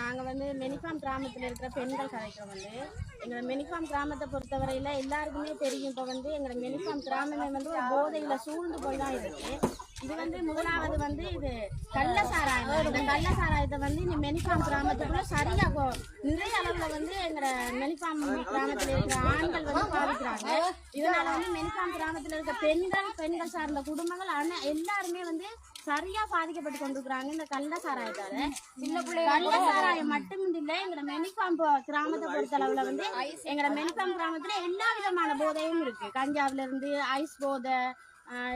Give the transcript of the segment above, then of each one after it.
நாங்க வந்து மெனிஃபார்ம் கிராமத்துல இருக்கிற பெண்கள் கதைக்கிறோம் வந்து எங்களை மெனிஃபார்ம் கிராமத்தை பொறுத்தவரையில எல்லாருக்குமே தெரியும். இப்போ வந்து எங்களை மெனிஃபார்ம் கிராமமே வந்து ஒரு போதையில சூழ்ந்து போய் தான் இருக்கு. இது வந்து முதலாவது வந்து இது கள்ள சாராயம் இந்த கள்ள சாராயத்தை வந்து இந்த மெனிஃபார்ம் கிராமத்துக்குள்ள சரியா நிறைய அளவுல வந்து எங்களை மெனிஃபார்ம் கிராமத்துல இருக்கிற ஆண்கள் வந்து பாதிக்கிறாங்க. இதனால வந்து மெனிஃபார்ம் கிராமத்துல இருக்க பெண்கள் பெண்கள் சார்ந்த குடும்பங்கள் அன- எல்லாருமே வந்து சரியா பாதிக்கப்பட்டு கொண்டிருக்கிறாங்க இந்த கள்ள சாராயத்தால சின்ன பிள்ளைங்க கள்ள சாராயம் மட்டும் இல்ல எங்கட மெனிஃபார்ம் கிராமத்தை பொறுத்த அளவுல வந்து எங்கட மெனிஃபார்ம் கிராமத்துல எல்லா விதமான போதையும் இருக்கு. கஞ்சாவில இருந்து ஐஸ் போதை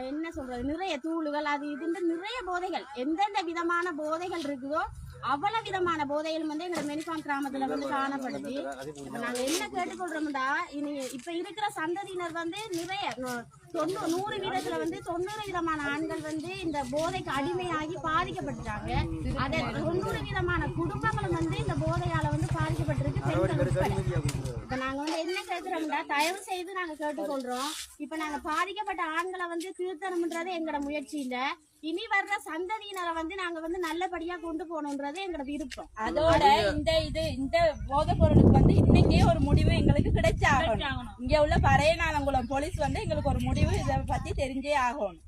என்ன சொல்றது? நிறைய தூளுகள் அது இதுன்ற நிறைய போதைகள். எந்தெந்த விதமான போதைகள் இருக்குதோ அவ்வளவு விதமான போதையிலும் வந்து எங்க மெனிஃபார்ம் கிராமத்துல வந்து காணப்படுது. இப்ப நாங்க என்ன கேட்டுக்கொள்றோம்டா இனி இப்ப இருக்கிற சந்ததியினர் வந்து நிறைய தொண்ணூறு நூறு வீதத்துல வந்து தொண்ணூறு விதமான ஆண்கள் வந்து இந்த போதைக்கு அடிமையாகி பாதிக்கப்பட்டுட்டாங்க. அதை தொண்ணூறு விதமான குடும்பங்களும் வந்து இந்த போதையால வந்து பாதிக்கப்பட்டிருக்கு பெண்கள் உட்பட. இப்ப நாங்க வந்து என்ன கேட்கிறோம்டா தயவு செய்து நாங்க கேட்டுக்கொள்றோம். இப்ப நாங்க பாதிக்கப்பட்ட ஆண்களை வந்து திருத்தணும்ன்றது எங்களோட முயற்சி இல்ல இனி வர்ற சந்ததியினரை வந்து நாங்க வந்து நல்லபடியா கொண்டு போகணுன்றது எங்களோட விருப்பம். அதோட இந்த இது இந்த போதைப் பொருளுக்கு வந்து இன்னைக்கே ஒரு முடிவு எங்களுக்கு கிடைச்சாகணும். இங்க உள்ள பறையநாளங்குளம் போலீஸ் வந்து எங்களுக்கு ஒரு முடிவு இதை பத்தி தெரிஞ்சே ஆகணும்.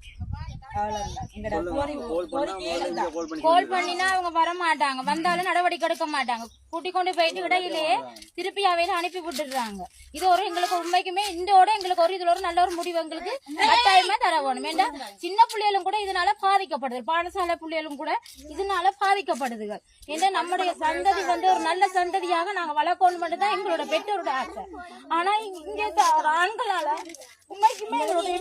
கோல் பண்ணினா அவங்க வர மாட்டாங்க வந்தாலும் நடவடிக்கை எடுக்க மாட்டாங்க. கூட்டி கொண்டு போயிட்டு இடையிலேயே திருப்பி அவையில அனுப்பி விட்டுடுறாங்க. இது ஒரு எங்களுக்கு உண்மைக்குமே இந்தோட எங்களுக்கு ஒரு இதுல ஒரு நல்ல ஒரு முடிவு எங்களுக்கு கட்டாயமா தர வேணும் ஏன்னா சின்ன பிள்ளைகளும் கூட இதனால பாதிக்கப்படுது. பாடசாலை பிள்ளைகளும் கூட இதனால பாதிக்கப்படுதுகள். ஏன்னா நம்முடைய சந்ததி வந்து ஒரு நல்ல சந்ததியாக நாங்க வளர்க்கணும் மட்டும் தான் எங்களோட பெற்றோரோட ஆசை. ஆனா இங்க இருக்க ஆண்களால உண்மைக்குமே எங்களுடைய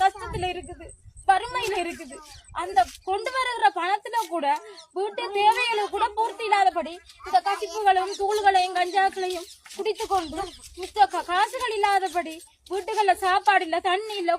கஷ்டத்துல இருக்குது. வறுமையில இருக்குது. அந்த கொண்டு வருகிற பணத்துல கூட வீட்டு தேவைகளுக்கு கூட பூர்த்தி இல்லாதபடி இந்த கசிப்புகளையும் தூள்களையும் கஞ்சாக்களையும் குடித்து கொண்டு மித்த கா- காசுகள் இல்லாதபடி வீட்டுகள்ல சாப்பாடு இல்ல தண்ணி இல்ல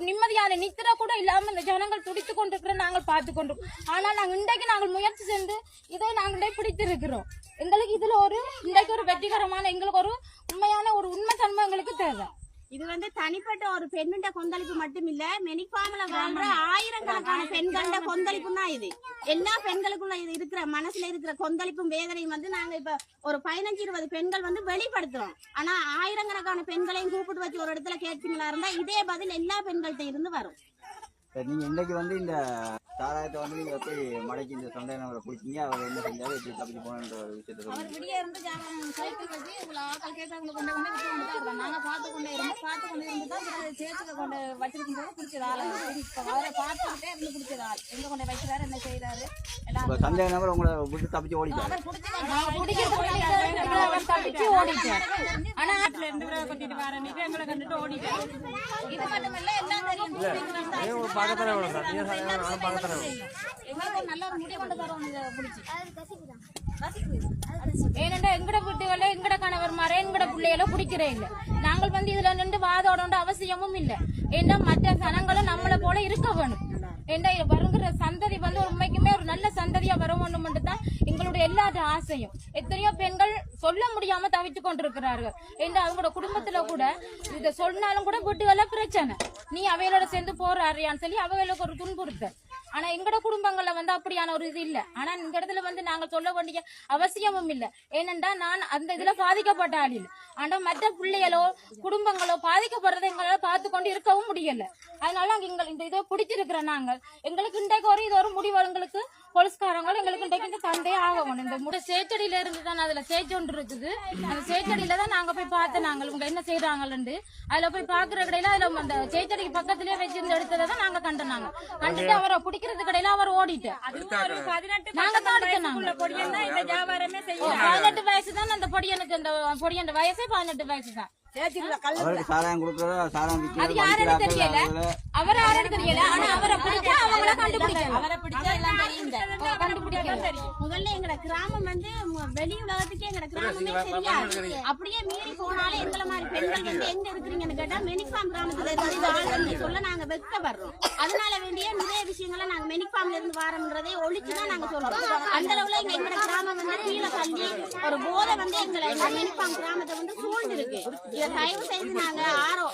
நிம்மதியான நித்திர கூட இல்லாம இந்த ஜனங்கள் துடித்து கொண்டிருக்கிற நாங்கள் பார்த்து கொண்டோம் ஆனால் நாங்கள் இன்றைக்கு நாங்கள் முயற்சி செஞ்சு இதை நாங்களே பிடித்திருக்கிறோம். எங்களுக்கு இதுல ஒரு இன்றைக்கு ஒரு வெற்றிகரமான எங்களுக்கு ஒரு உண்மையான ஒரு உண்மை தன்மை எங்களுக்கு தேவை. இது வந்து தனிப்பட்ட ஒரு பெண்ணுண்ட கொந்தளிப்பு மட்டும் இல்ல மெனிஃபார்ம்ல வாழ்ற ஆயிரக்கணக்கான பெண்களோட கொந்தளிப்பும் தான் இது. எல்லா பெண்களுக்குள்ள இது இருக்கிற மனசுல இருக்கிற கொந்தளிப்பும் வேதனையும் வந்து நாங்க இப்ப ஒரு பதினஞ்சு இருபது பெண்கள் வந்து வெளிப்படுத்துறோம். ஆனா ஆயிரக்கணக்கான பெண்களையும் கூப்பிட்டு வச்சு ஒரு இடத்துல கேட்பீங்களா இருந்தா இதே பதில் எல்லா பெண்கள்ட்ட இருந்து வரும். சரி, நீங்க இன்னைக்கு வந்து இந்த சாராயத்தை வந்து நீங்க எப்படி மடக்கி இந்த சண்டை நபரை குடிச்சீங்க அவர் என்ன செஞ்சாரு? எப்படி தப்பிச்சு போனன்ற ஒரு விஷயத்தை சொல்லுங்க. விடிய இருந்து சைக்கிள் வச்சு இவ்வளோ ஆக்கள் கேட்கறவங்களை கொண்டு கொண்டு விட்டு கொண்டு தான் இருக்கோம் நாங்கள் பார்த்து கொண்டே இருந்தோம். பார்த்து கொண்டு இருந்து தான் பிறகு சேர்த்துல கொண்டு வச்சிருக்கும் போது பிடிச்சது ஆள் இப்போ அவரை பார்த்துக்கிட்டே இருந்து பிடிச்சது ஆள் எங்க கொண்டு வைக்கிறாரு? என்ன இப்ப சந்தேக நபர் உங்களை விட்டு தப்பிச்சு ஓடிட்டாரு. நாங்கள் அவர் ஆனா இருந்து இவரை கூட்டிட்டு வரேன்னு எங்களை கண்டுட்டு ஓடிட்டாரு இது மட்டுமல்ல எல்லாம் தெரியும். எங்களுக்கு ஒரு நல்ல ஒரு முடிவு கொண்டு தரோம் இதை பிடிச்சி ஏனென்றா எங்கட வீட்டுகள எங்கட கணவர் மாற எங்கட பிள்ளைகள பிடிக்கிறே இல்ல. நாங்கள் வந்து இதுல நின்று வாதோட அவசியமும் இல்ல. ஏன்னா மற்ற சனங்களும் நம்மள போல இருக்க வேணும். ஏன்னா இது வருகிற சந்ததி வந்து உண்மைக்குமே ஒரு நல்ல சந்ததியா வர வேண்டும் தான் ஆசையும் எத்தனையோ பெண்கள் சொல்ல முடியாம தவித்து கொண்டிருக்கிறார்கள். ஏன்னா அவங்களோட குடும்பத்துல கூட இதை சொன்னாலும் கூட வீட்டுகள பிரச்சனை. நீ அவையோட சேர்ந்து போறாரியான்னு சொல்லி அவைகளுக்கு ஒரு துன்புறுத்தல் ஆனா எங்கட குடும்பங்கள்ல வந்து அப்படியான ஒரு இது இல்ல. ஆனா இந்த இடத்துல வந்து நாங்க சொல்ல வேண்டிய அவசியமும் இல்ல. ஏனென்றா நான் அந்த இதுல பாதிக்கப்பட்ட ஆள் இல்லை. ஆனா மற்ற பிள்ளைகளோ குடும்பங்களோ பாதிக்கப்படுறதை எங்களால பார்த்து கொண்டு இருக்கவும் முடியல. அதனால அங்க எங்கள் இந்த இதை பிடிச்சிருக்கிறோம் நாங்கள். எங்களுக்கு இன்றைக்கு ஒரு இது ஒரு முடிவு. எங்களுக்கு போலீஸ்காரங்க எங்களுக்கு இன்றைக்கு இந்த தந்தே ஆகணும். இந்த முடி சேச்சடியில இருந்து தான் அதுல சேச்சு ஒன்று இருக்குது. அந்த சேச்சடியில தான் நாங்க போய் பார்த்தோம் நாங்கள் இவங்க என்ன செய்யறாங்கன்னு அதுல போய் பாக்குற கடையில அதுல அந்த சேச்சடிக்கு பக்கத்துலயே வச்சிருந்து எடுத்ததை தான் நாங்க கண்டோம் நாங்க. கண்டுட்டு அவரை பிடிக்கிறது கடையில அவர் ஓடிட்டு. நாங்க தான் எடுத்தோம் பதினெட்டு வயசு தான் அந்த பொடியனுக்கு அந்த பொடியன் வயசே பதினெட்டு வயசு தான். அவருக்கு சாராயம் கொடுக்கறதா சாராயம் அது விற்கிறது யாருன்னு தெரியல? மடிக்கிறார்கள் அவர் யாருன்னு தெரியல. ஆனா அவரை கண்டுபிடிக்கணும் முதல்ல எங்கட கிராமம் வந்து வெளி உலகத்துக்கே எங்கட கிராமமே தெரியாது அப்படியே மீறி போனாலே எங்களை மாதிரி பெண்கள் வந்து எங்க இருக்கிறீங்கன்னு கேட்டா மெனிஃபார்ம் கிராமத்துல இருந்து சொல்ல நாங்க வெக்க வர்றோம் அதனால வேண்டிய நிறைய விஷயங்களை நாங்க மெனிஃபார்ம்ல இருந்து வாரம்ன்றதை ஒழிச்சுதான் நாங்க சொல்றோம். அந்த அளவுல எங்க எங்கட கிராமம் வந்து கீழே தள்ளி ஒரு போதை வந்து எங்களை எங்க மெனிஃபார்ம் கிராமத்தை வந்து சூழ்ந்து இருக்கு இதை தயவு செய்து நாங்க ஆரோ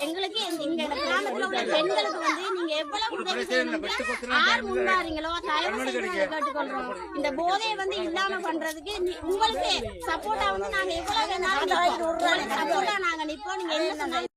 எங்களுக்கு இந்த- இங்க இந்த கிராமத்துல உள்ள பெண்களுக்கு வந்து எவ்வளவு யார் முன்வாரீங்களோ தயவு செய்து கேட்டுக்கொள்றோம். இந்த போதையை வந்து இல்லாம பண்றதுக்கு உங்களுக்கு சப்போர்ட்டா வந்து நாங்க எவ்வளவு வேணாலும் சப்போர்ட்டா நாங்க நிப்போம். நீங்க என்ன சொன்னாலும்